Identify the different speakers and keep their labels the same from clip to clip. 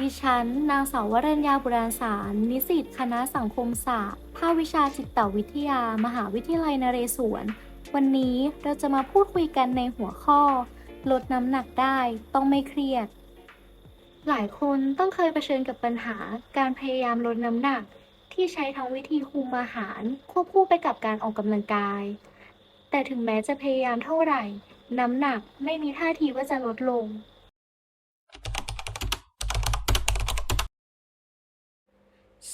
Speaker 1: ดิฉัน นางสาววรัญญาบุราสาร นิสิตคณะสังคมศาสตร์ ภาควิชาจิตวิทยา มหาวิทยาลัยนเรศวร วันนี้เราจะมาพูดคุยกันในหัวข้อ ลดน้ำหนักได้ต้องไม่เครียด หลายคนต้องเคยเผชิญกับปัญหา การพยายามลดน้ำหนัก ที่ใช้ทั้งวิธีคุมอาหาร ควบคู่ไปกับการออกกำลังกาย แต่ถึงแม้จะพยายามเท่าไหร่ น้ำหนักไม่มีท่าทีว่าจะลดลง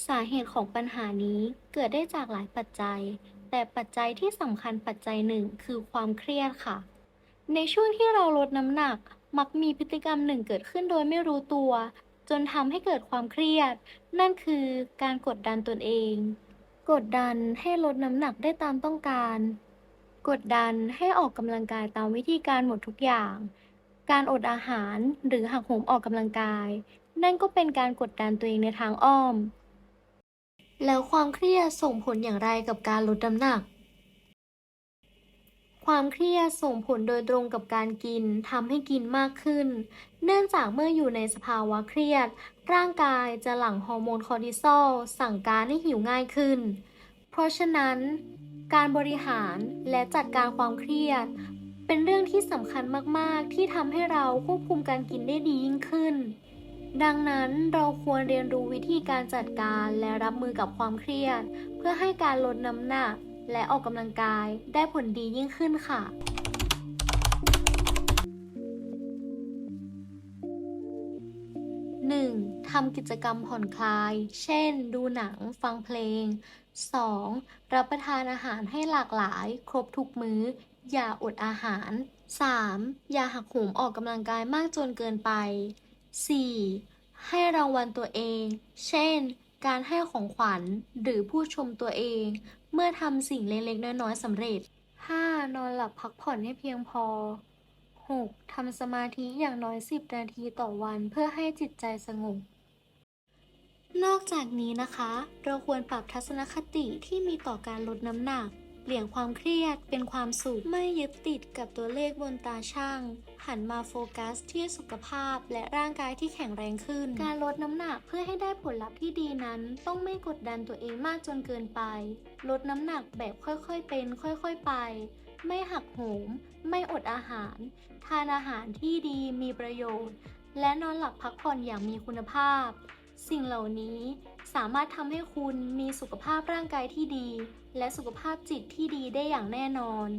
Speaker 1: สาเหตุของปัญหานี้เกิดได้จากหลายปัจจัย แต่ปัจจัยที่สำคัญปัจจัยหนึ่งคือความเครียดค่ะ ในช่วงที่เราลดน้ำหนัก มักมีพฤติกรรมหนึ่งเกิดขึ้นโดยไม่รู้ตัว จนทำให้เกิดความเครียด นั่นคือการกดดันตนเอง กดดันให้ลดน้ำหนักได้ตามต้องการ กดดันให้ออกกำลังกายตามวิธีการหมดทุกอย่าง การอดอาหารหรือหักโหมออกกำลังกาย นั่นก็เป็นการกดดันตัวเองในทางอ้อม แล้วความเครียดส่งผลอย่างไรกับการลดน้ำหนัก ความเครียดส่งผลโดยตรงกับการกินทำให้กินมากขึ้น เนื่องจากเมื่ออยู่ในสภาวะเครียด ร่างกายจะหลั่งฮอร์โมนคอร์ติซอลสั่งการให้หิวง่ายขึ้น เพราะฉะนั้นการบริหารและจัดการความเครียด เป็นเรื่องที่สำคัญมาก ๆ ที่ทำให้เราควบคุมการกินได้ดียิ่งขึ้น ดังนั้นเราควรเรียนรู้วิธีการจัดการและรับมือกับความเครียด เพื่อให้การลดน้ำหนัก และออกกำลังกายได้ผลดียิ่งขึ้นค่ะ 1. ทำกิจกรรมผ่อนคลาย เช่น ดูหนัง ฟังเพลง 2. รับประทานอาหารให้หลากหลาย ครบทุกมื้อ อย่าอดอาหาร 3. อย่าหักโหมออกกำลังกายมากจนเกินไป 4. ให้รางวัลตัวเอง เช่น การให้ของขวัญหรือผู้ชมตัวเอง เมื่อทำสิ่งเล็กๆ น้อยๆสำเร็จ 5. นอนหลับพักผ่อนให้เพียงพอ 6. ทำสมาธิอย่างน้อย 10 นาทีต่อวันเพื่อให้จิตใจสงบ นอกจากนี้นะคะ เราควรปรับทัศนคติที่มีต่อการลดน้ำหนัก เปลี่ยนความเครียดเป็นความสุข ไม่ยึดติดกับตัวเลขบนตาช่าง หันมาโฟกัสที่สุขภาพและร่างกายที่แข็งแรงขึ้น การลดน้ำหนักเพื่อให้ได้ผลลัพธ์ที่ดีนั้น ต้องไม่กดดันตัวเองมากจนเกินไป ลดน้ำหนักแบบค่อยๆเป็น ค่อยๆไป ไม่หักโหม ไม่อดอาหาร ทานอาหารที่ดีมีประโยชน์ และนอนหลับพักผ่อนอย่างมีคุณภาพ สิ่งเหล่านี้สามารถทำให้คุณมีสุขภาพร่างกายที่ดี และสุขภาพจิตที่ดีได้อย่างแน่นอน